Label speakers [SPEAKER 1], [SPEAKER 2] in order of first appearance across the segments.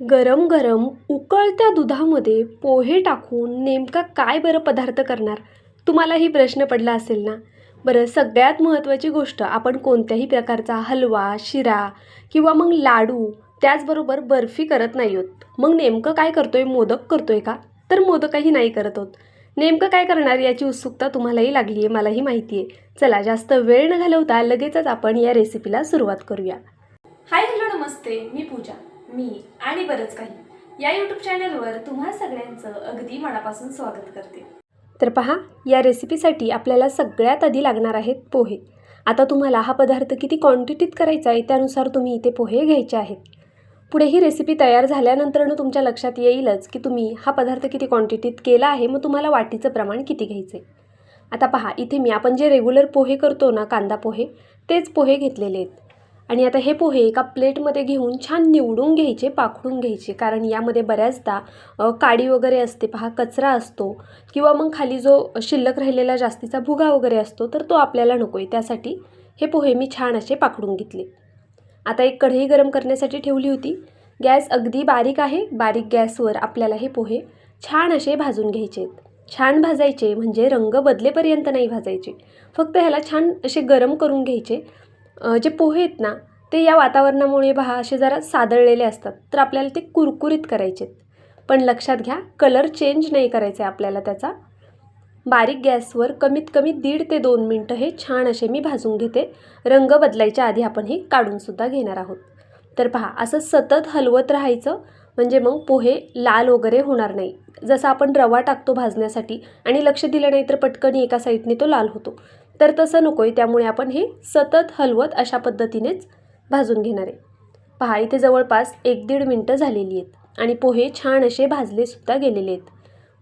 [SPEAKER 1] गरम गरम उकळत्या दुधामध्ये पोहे टाकून नेमका काय बरं पदार्थ करणार? तुम्हालाही प्रश्न पडला असेल ना? बरं सगळ्यात महत्त्वाची गोष्ट आपण कोणत्याही प्रकारचा हलवा शिरा किंवा मग लाडू त्याचबरोबर बर्फी करत नाही आहोत मग नेमकं काय करतोय? मोदक करतोय का? तर मोदकही नाही करत आहोत नेमकं काय करणार याची उत्सुकता तुम्हालाही लागली आहे मलाही माहिती आहे चला जास्त वेळ न घालवता लगेचच आपण या रेसिपीला सुरुवात करूया. हाय हॅलो नमस्ते. मी पूजा. मी आणि बरंच काही या यूट्यूब चॅनलवर तुम्हा सगळ्यांचं अगदी मनापासून स्वागत करते. तर पहा या रेसिपीसाठी आपल्याला सगळ्यात आधी लागणार आहेत पोहे. आता तुम्हाला हा पदार्थ किती क्वांटिटीत करायचा आहे त्यानुसार तुम्ही इथे पोहे घ्यायचे आहेत. पुढे ही रेसिपी तयार झाल्यानंतरनं तुमच्या लक्षात येईलच की तुम्ही हा पदार्थ किती क्वांटिटीत केला आहे मग तुम्हाला वाटीचं प्रमाण किती घ्यायचं आहे. आता पहा इथे मी आपण जे रेग्युलर पोहे करतो ना कांदा पोहे तेच पोहे घेतलेले आहेत. आणि आता हे पोहे एका प्लेटमध्ये घेऊन छान निवडून घ्यायचे पाखडून घ्यायचे. कारण यामध्ये बऱ्याचदा काडी वगैरे असते पहा कचरा असतो. किंवा मग खाली जो शिल्लक राहिलेला जास्तीचा भुगा वगैरे असतो तर तो आपल्याला नको आहे त्यासाठी हे पोहे मी छान असे पाखडून घेतले. आता एक कढई गरम करण्यासाठी ठेवली होती. गॅस अगदी बारीक आहे. बारीक गॅसवर आपल्याला हे पोहे छान असे भाजून घ्यायचे. छान भाजायचे म्हणजे रंग बदलेपर्यंत नाही भाजायचे. फक्त ह्याला छान असे गरम करून घ्यायचे. जे पोहे आहेत ना ते या वातावरणामुळे पहा असे जरा सादळलेले असतात. तर आपल्याला ते कुरकुरीत करायचे आहेत पण लक्षात घ्या कलर चेंज नाही करायचा आहे आपल्याला त्याचा. बारीक गॅसवर कमीत कमी दीड ते दोन मिनटं हे छान असे मी भाजून घेते. रंग बदलायच्या आधी आपण हे काढूनसुद्धा घेणार आहोत. तर पहा असं सतत हलवत राहायचं म्हणजे मग पोहे लाल वगैरे होणार नाही. जसं आपण रवा टाकतो भाजण्यासाठी आणि लक्ष दिलं नाही तर पटकन एका साईडने तो लाल होतो. तर तसं नको आहे त्यामुळे आपण हे सतत हलवत अशा पद्धतीनेच भाजून घेणार आहे. पहा इथे जवळपास एक दीड मिनटं झालेली आहेत आणि पोहे छान असे भाजलेसुद्धा गेलेले आहेत.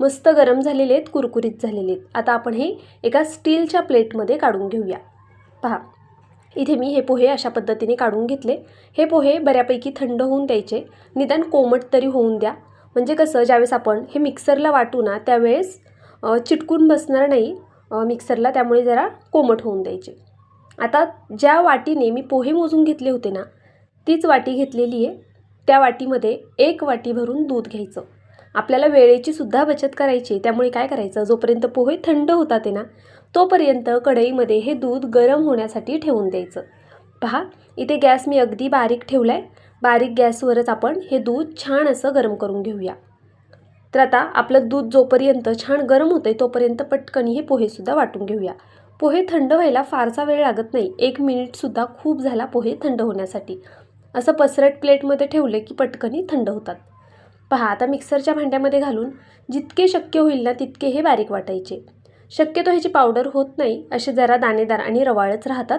[SPEAKER 1] मस्त गरम झालेले आहेत कुरकुरीत झालेले आहेत. आता आपण हे एका स्टीलच्या प्लेटमध्ये काढून घेऊया. पहा इथे मी हे पोहे अशा पद्धतीने काढून घेतले. हे पोहे बऱ्यापैकी थंड होऊन द्यायचे. निदान कोमट तरी होऊन द्या. म्हणजे कसं ज्यावेळेस आपण हे मिक्सरला वाटू ना त्यावेळेस चिटकून बसणार नाही. मिक्सरला त्यामुळे जरा कोमट होऊन द्यायचे. आता ज्या वाटीने मी पोहे मोजून घेतले होते ना तीच वाटी घेतलेली आहे. त्या वाटीमध्ये एक वाटी भरून दूध घ्यायचं. आपल्याला वेळेची सुद्धा बचत करायची त्यामुळे काय करायचं? जोपर्यंत पोहे थंड होतात आहे ना तोपर्यंत कढईमध्ये हे दूध गरम होण्यासाठी ठेवून द्यायचं. पहा इथे गॅस मी अगदी बारीक ठेवला आहे बारीक गॅसवरच आपण हे दूध छान असं गरम करून घेऊया. तर आता आपलं दूध जोपर्यंत छान गरम होतं आहे तोपर्यंत पटकनी हे पोहेसुद्धा वाटून घेऊया. पोहे थंड व्हायला फारसा वेळ लागत नाही. एक मिनिटसुद्धा खूप झाला पोहे थंड होण्यासाठी. असं पसरट प्लेटमध्ये ठेवले की पटकनी थंड होतात. पहा आता मिक्सरच्या भांड्यामध्ये घालून जितके शक्य होईल ना तितके हे बारीक वाटायचे. शक्यतो ह्याची पावडर होत नाही असे जरा दाणेदार आणि रवाळच राहतात.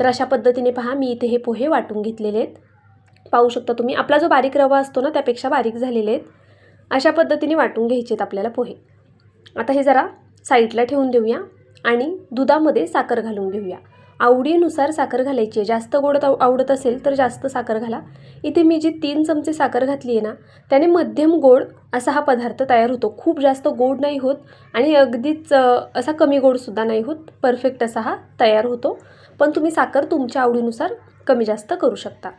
[SPEAKER 1] तर अशा पद्धतीने पहा मी इथे हे पोहे वाटून घेतलेले आहेत. पाहू शकता तुम्ही आपला जो बारीक रवा असतो ना त्यापेक्षा बारीक झालेले आहेत. अशा पद्धतीने वाटून घ्यायचे आहेत आपल्याला पोहे. आता हे जरा साईडला ठेवून देऊया आणि दुधामध्ये साखर घालून घेऊया. आवडीनुसार साखर घालायची आहे. जास्त गोड आव- आवडत असेल तर जास्त साखर घाला. इथे मी जी तीन चमचे साखर घातली आहे ना त्याने मध्यम गोड असा हा पदार्थ तयार होतो. खूप जास्त गोड नाही होत आणि अगदीच असा कमी गोडसुद्धा नाही होत. परफेक्ट असा हा तयार होतो. पण तुम्ही साखर तुमच्या आवडीनुसार कमी जास्त करू शकता.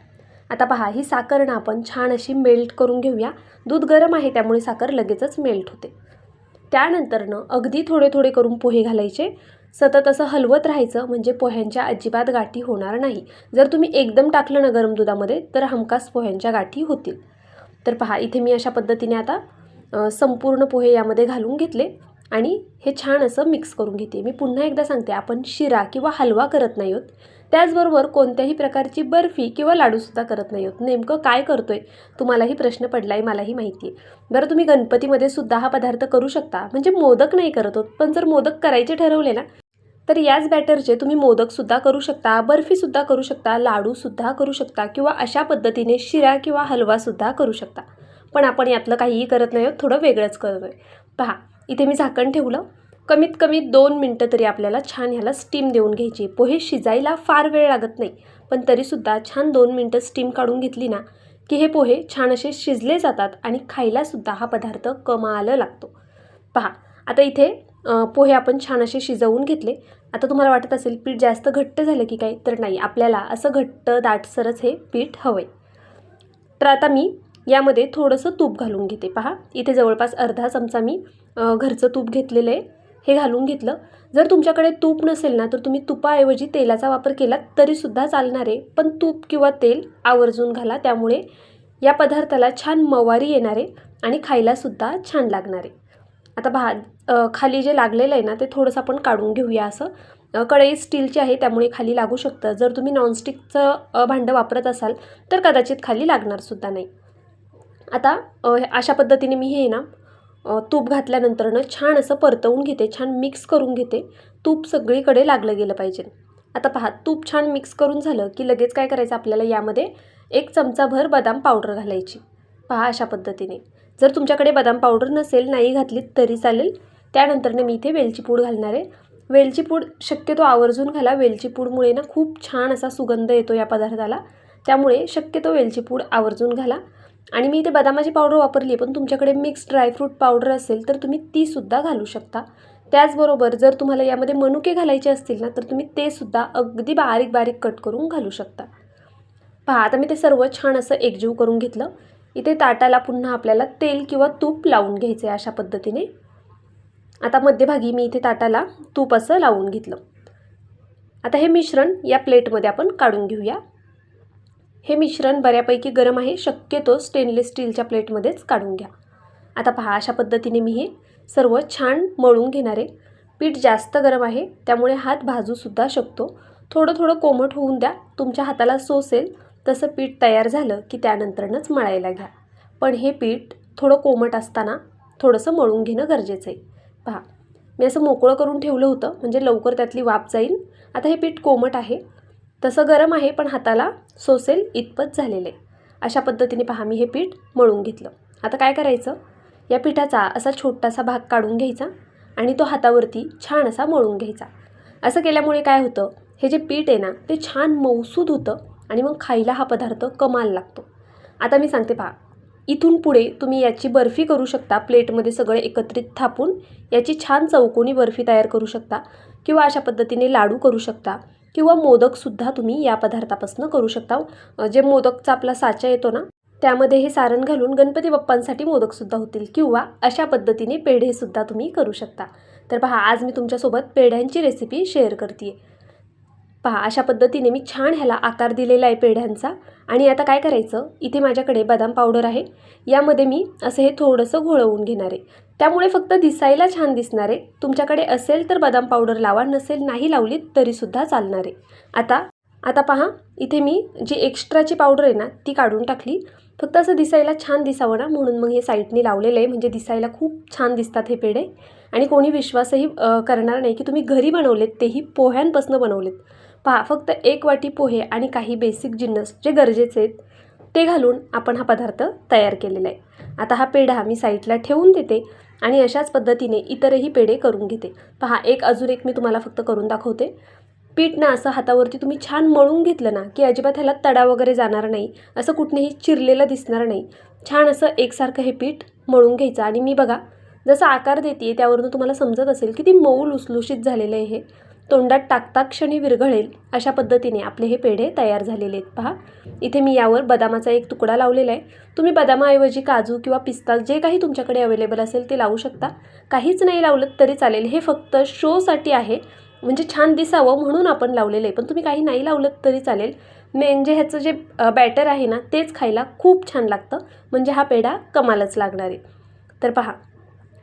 [SPEAKER 1] आता पहा ही साखर ना आपण छान अशी मेल्ट करून घेऊया. दूध गरम आहे त्यामुळे साखर लगेचच मेल्ट होते. त्यानंतरनं अगदी थोडे थोडे करून पोहे घालायचे. सतत असं हलवत राहायचं म्हणजे पोह्यांच्या अजिबात गाठी होणार नाही. जर तुम्ही एकदम टाकलं ना गरम दुधामध्ये तर हमखास पोह्यांच्या गाठी होतील. तर पहा इथे मी अशा पद्धतीने आता संपूर्ण पोहे यामध्ये घालून घेतले आणि हे छान असं मिक्स करून घेते. मी पुन्हा एकदा सांगते आपण शिरा किंवा हलवा करत नाही आहोत त्याचबरोबर कोणत्याही प्रकारची बर्फी किंवा लाडूसुद्धा करत नाही आहोत नेमकं काय करतो आहे तुम्हालाही प्रश्न पडला आहे मलाही माहिती आहे बरं तुम्ही गणपतीमध्ये सुद्धा हा पदार्थ करू शकता. म्हणजे मोदक नाही करत होत पण जर मोदक करायचे ठरवले ना तर याच बॅटरचे तुम्ही मोदकसुद्धा करू शकता बर्फीसुद्धा करू शकता लाडूसुद्धा करू शकता किंवा अशा पद्धतीने शिरा किंवा हलवासुद्धा करू शकता. पण आपण यातलं काहीही करत नाही आहोत थोडं वेगळंच करतो आहे पहा इथे मी झाकण ठेवलं. कमीत कमी दोन मिनटं तरी आपल्याला छान ह्याला स्टीम देऊन घ्यायची. पोहे शिजायला फार वेळ लागत नाही पण तरीसुद्धा छान दोन मिनटं स्टीम काढून घेतली ना की हे पोहे छान असे शिजले जातात आणि खायलासुद्धा हा पदार्थ कमाल लागतो. पहा आता इथे पोहे आपण छान असे शिजवून घेतले. आता तुम्हाला वाटत असेल पीठ जास्त घट्ट झालं की काय? तर नाही आपल्याला असं घट्ट दाटसरच हे पीठ हवं आहे तर आता मी यामध्ये थोडंसं तूप घालून घेते. पहा इथे जवळपास अर्धा चमचा मी घरचं तूप घेतलेलं आहे. हे घालून घेतलं. जर तुमच्याकडे तूप नसेल ना तर तुम्ही तुपाऐवजी तेलाचा वापर केला तरीसुद्धा चालणार आहे. पण तूप किंवा तेल आवर्जून घाला त्यामुळे या पदार्थाला छान मवारी येणार आहे आणि खायलासुद्धा छान लागणार आहे. आता भात खाली जे लागलेलं आहे ना ते थोडंसं आपण काढून घेऊया असं. कढई स्टीलची आहे त्यामुळे खाली लागू शकतं. जर तुम्ही नॉनस्टिकचं भांडं वापरत असाल तर कदाचित खाली लागणारसुद्धा नाही. आता अशा पद्धतीने मी हे ना तूप घातल्यानंतरनं छान असं परतवून घेते छान मिक्स करून घेते. तूप सगळीकडे लागलं गेलं पाहिजे. आता पहा तूप छान मिक्स करून झालं की लगेच काय करायचं आपल्याला यामध्ये एक चमचाभर बदाम पावडर घालायची. पहा अशा पद्धतीने. जर तुमच्याकडे बदाम पावडर नसेल नाही घातली तरी चालेल. त्यानंतरनं मी इथे वेलची पूड घालणार आहे. वेलची पूड शक्यतो आवर्जून घाला. वेलची पूडमुळे ना खूप छान असा सुगंध येतो या पदार्थाला. त्यामुळे शक्यतो वेलची पूड आवर्जून घाला. आणि मी इथे बदामाची पावडर वापरली आहे पण तुमच्याकडे मिक्स ड्रायफ्रूट पावडर असेल तर तुम्ही तीसुद्धा घालू शकता. त्याचबरोबर जर तुम्हाला यामध्ये मनुके घालायचे असतील ना तर तुम्ही ते सुद्धा अगदी बारीक बारीक कट करून घालू शकता. पहा आता मी ते सर्व छान असं एकजीव करून घेतलं. इथे ताटाला पुन्हा आपल्याला तेल किंवा तूप लावून घ्यायचं आहे अशा पद्धतीने. आता मध्यभागी मी इथे ताटाला तूप असं लावून घेतलं. आता हे मिश्रण या प्लेटमध्ये आपण काढून घेऊया. हे मिश्रण बऱ्यापैकी गरम आहे. शक्यतो स्टेनलेस स्टीलच्या प्लेटमध्येच काढून घ्या. आता पहा अशा पद्धतीने मी हे सर्व छान मळून घेणार आहे. पीठ जास्त गरम आहे त्यामुळे हात भाजूसुद्धा शकतो. थोडं थोडं कोमट होऊन द्या. तुमच्या हाताला सोसेल तसं पीठ तयार झालं की त्यानंतरनंच मळायला घ्या. पण हे पीठ थोडं कोमट असताना थोडंसं मळून घेणं गरजेचं आहे. पहा मी असं मोकळं करून ठेवलं होतं म्हणजे लवकर त्यातली वाफ जाईल. आता हे पीठ कोमट आहे. तसं गरम आहे पण हाताला सोसेल इतपत झालेलं. आहे अशा पद्धतीने पहा मी हे पीठ मळून घेतलं. आता काय करायचं? या पिठाचा असा छोटासा भाग काढून घ्यायचा आणि तो हातावरती छान असा मळून घ्यायचा. असं केल्यामुळे काय होतं? हे जे पीठ आहे ना ते छान मौसूद होतं आणि मग खायला हा पदार्थ कमाल लागतो. आता मी सांगते पहा इथून पुढे तुम्ही याची बर्फी करू शकता. प्लेटमध्ये सगळे एकत्रित थापून याची छान चौकोनी बर्फी तयार करू शकता किंवा अशा पद्धतीने लाडू करू शकता. किंवा मोदकसुद्धा तुम्ही या पदार्थापासून करू शकता. जे मोदकचा आपला साचा येतो ना त्यामध्ये हे सारण घालून गणपती बाप्पांसाठी मोदकसुद्धा होतील किंवा अशा पद्धतीने पेढेसुद्धा तुम्ही करू शकता. तर पहा आज मी तुमच्यासोबत पेढ्यांची रेसिपी शेअर करते पहा अशा पद्धतीने मी छान ह्याला आकार दिलेला आहे पेढ्यांचा. आणि आता काय करायचं? इथे माझ्याकडे बदाम पावडर आहे. यामध्ये मी असं हे थोडंसं घोळवून घेणार आहे. त्यामुळे फक्त दिसायला छान दिसणार आहे तुमच्याकडे असेल तर बदाम पावडर लावा नसेल नाही लावलीत तरीसुद्धा चालणार. आहे आता आता पहा इथे मी जी एक्स्ट्राची पावडर आहे ना ती काढून टाकली. फक्त असं दिसायला छान दिसावं ना म्हणून मग हे साईडने लावलेलं आहे. म्हणजे दिसायला खूप छान दिसतात हे पेढे. आणि कोणी विश्वासही करणार नाही की तुम्ही घरी बनवलेत तेही पोह्यांपासून बनवलेत. पहा फक्त एक वाटी पोहे आणि काही बेसिक जिन्नस जे गरजेचे आहेत ते घालून आपण हा पदार्थ तयार केलेला आहे. आता हा पेढा मी साईडला ठेवून देते. आणि अशाच पद्धतीने इतरही पेढे करून घेते. पहा एक अजून एक मी तुम्हाला फक्त करून दाखवते. पीठ ना असं हातावरती तुम्ही छान मळून घेतलं ना की अजिबात ह्याला तडा वगैरे जाणार नाही. असं कुठनेही चिरलेलं दिसणार नाही. छान असं एकसारखं हे पीठ मळून घ्यायचं. आणि मी बघा जसं आकार देते त्यावरून तुम्हाला समजत असेल की ती मऊ लुसलुशीत झालेलं आहे हे. तोंडात टाकता क्षणी विरघळेल अशा पद्धतीने आपले हे पेढे तयार झालेले आहेत. पहा इथे मी यावर बदामाचा एक तुकडा लावलेला आहे. तुम्ही बदामाऐवजी काजू किंवा पिस्ता जे काही तुमच्याकडे अवेलेबल असेल ते लावू शकता. काहीच नाही लावलं तरी चालेल. हे फक्त शोसाठी आहे. म्हणजे छान दिसावं म्हणून आपण लावलेलं आहे. पण तुम्ही काही नाही लावलं तरी चालेल. म्हणजे ह्याचं जे बॅटर आहे ना तेच खायला खूप छान लागतं. म्हणजे हा पेढा कमालच लागणार आहे. तर पहा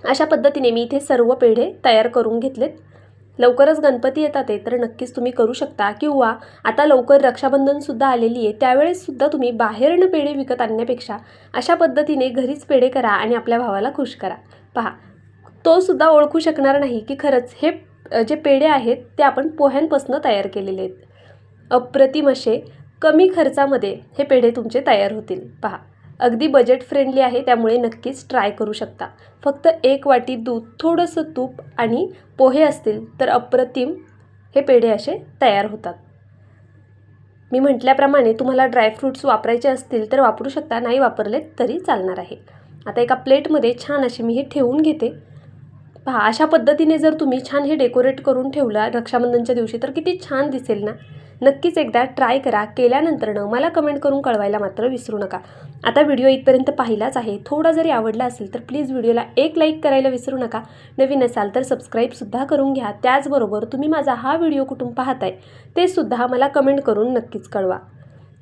[SPEAKER 1] अशा पद्धतीने मी इथे सर्व पेढे तयार करून घेतलेत. लवकरच गणपती येतात आहे तर नक्कीच तुम्ही करू शकता. किंवा आता लवकर रक्षाबंधनसुद्धा आलेली आहे त्यावेळेससुद्धा तुम्ही बाहेरनं पेढे विकत आणण्यापेक्षा अशा पद्धतीने घरीच पेढे करा आणि आपल्या भावाला खुश करा. पहा तो सुद्धा ओळखू शकणार नाही की खरंच हे जे पेढे आहेत ते आपण पोह्यांपासून तयार केलेले आहेत. अप्रतिम असे कमी खर्चामध्ये हे पेढे तुमचे तयार होतील. पहा अगदी बजेट फ्रेंडली आहे त्यामुळे नक्कीच ट्राय करू शकता. फक्त एक वाटी दूध थोडंसं तूप आणि पोहे असतील तर अप्रतिम हे पेढे असे तयार होतात. मी म्हटल्याप्रमाणे तुम्हाला ड्रायफ्रूट्स वापरायचे असतील तर वापरू शकता नाही वापरले तरी चालणार आहे. आता एका प्लेटमध्ये छान असे मी हे ठेवून घेते. पहा अशा पद्धतीने जर तुम्ही छान हे डेकोरेट करून ठेवलं रक्षाबंधनच्या दिवशी तर किती छान दिसेल ना? नक्कीच एकदा ट्राय करा. केल्यानंतरनं मला कमेंट करून कळवायला मात्र विसरू नका. आता व्हिडिओ इथपर्यंत पाहिलाच आहे. थोडा जरी आवडला असेल तर प्लीज व्हिडिओला एक लाईक करायला विसरू नका. नवीन असाल तर सबस्क्राईबसुद्धा करून घ्या. त्याचबरोबर तुम्ही माझा हा व्हिडिओ कुठून पाहताय ते सुद्धा मला कमेंट करून नक्कीच कळवा.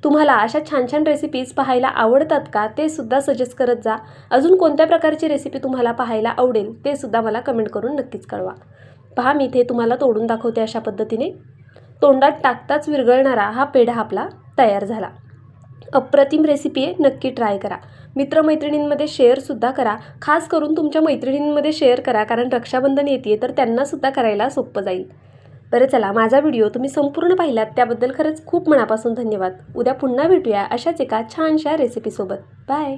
[SPEAKER 1] तुम्हाला अशा छान छान रेसिपीज पाहायला आवडतात का ते सुद्धा सजेस्ट करत जा. अजून कोणत्या प्रकारची रेसिपी तुम्हाला पाहायला आवडेल ते सुद्धा मला कमेंट करून नक्कीच कळवा. पहा मी इथे तुम्हाला तोडून दाखवते अशा पद्धतीने. तोंडात टाकताच विरघळणारा हा पेढा आपला तयार झाला. अप्रतिम रेसिपी आहे नक्की ट्राय करा. मित्रमैत्रिणींमध्ये शेअरसुद्धा करा. खास करून तुमच्या मैत्रिणींमध्ये शेअर करा कारण रक्षाबंधन येते तर त्यांनासुद्धा करायला सोपं जाईल. बरं चला माझा व्हिडिओ तुम्ही संपूर्ण पाहिलात त्याबद्दल खरंच खूप मनापासून धन्यवाद. उद्या पुन्हा भेटूया अशाच एका छानशा रेसिपीसोबत बाय